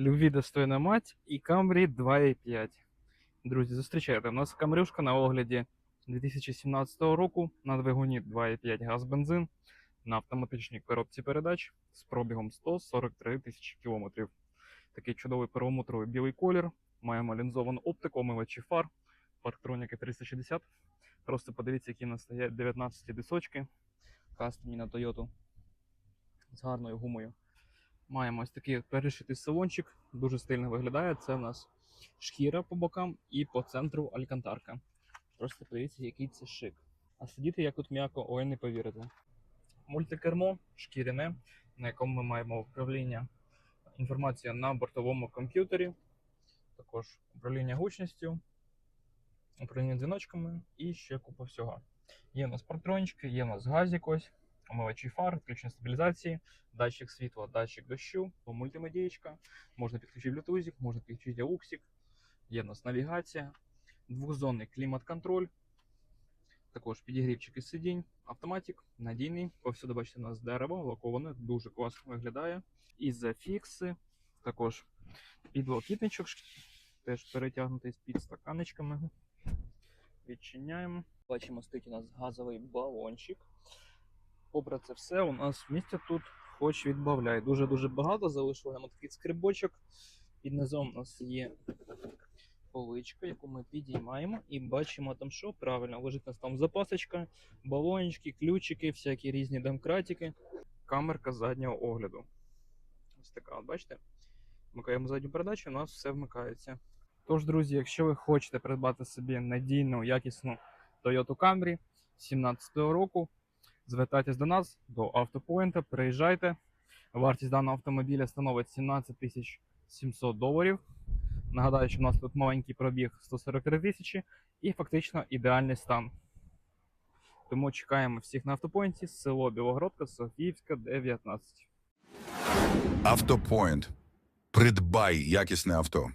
Любві достойна мать і Camry 2.5. Друзі, зустрічайте. У нас камрюшка на огляді 2017 року на двигуні 2.5 газ бензин на автоматичній коробці передач з пробігом 143 тисячі кілометрів. Такий чудовий перламутровий білий колір. Маємо лінзовану оптику, омивачі фар, парктроніки 360. Просто подивіться, які в нас стоять 19 дисочки. Кастомні на Toyota з гарною гумою. Маємо ось такий перешитий салончик, дуже стильно виглядає. Це в нас шкіра по бокам і по центру алькантарка. Просто подивіться, який це шик. А сидіти як тут м'яко, ой, не повірите. Мультикермо шкіряне, на якому ми маємо управління інформація на бортовому комп'ютері, також управління гучністю, управління дзвіночками і ще купа всього. Є у нас партрончики, є у нас газик ось, омивачі фар, включення стабілізації, датчик світла, датчик дощу, мультимедієчка, можна підключити Bluetooth, можна підключити AUX, є у нас навігація, двохзонний клімат-контроль, також підігрівчики сидінь, автоматик, надійний. Повсюди бачите, у нас дерево лаковане, дуже класно виглядає. Ізофікси, також підлокітничок, теж перетягнутий з підстаканечками. Відчиняємо. Бачимо, стоїть у нас газовий балончик. Попри це все, у нас місця тут хоч відбавляй. Дуже-дуже багато. Залишуємо такий скрибочок. Під низом у нас є поличка, яку ми підіймаємо, і бачимо там, що правильно лежить у нас там запасочка, балончики, ключики, всякі різні домкратики. Камерка заднього огляду. Ось така, от бачите? Вмикаємо задню передачу, у нас все вмикається. Тож, друзі, якщо ви хочете придбати собі надійну, якісну Toyota Camry 2017 року, звертайтесь до нас, до автопоінта, приїжджайте. Вартість даного автомобіля становить 17 тисяч 700 доларів. Нагадаю, що у нас тут маленький пробіг 143 тисячі і фактично ідеальний стан. Тому чекаємо всіх на автопоінті, село Білогородка, Софіївська, 19. Автопоінт. Придбай якісне авто.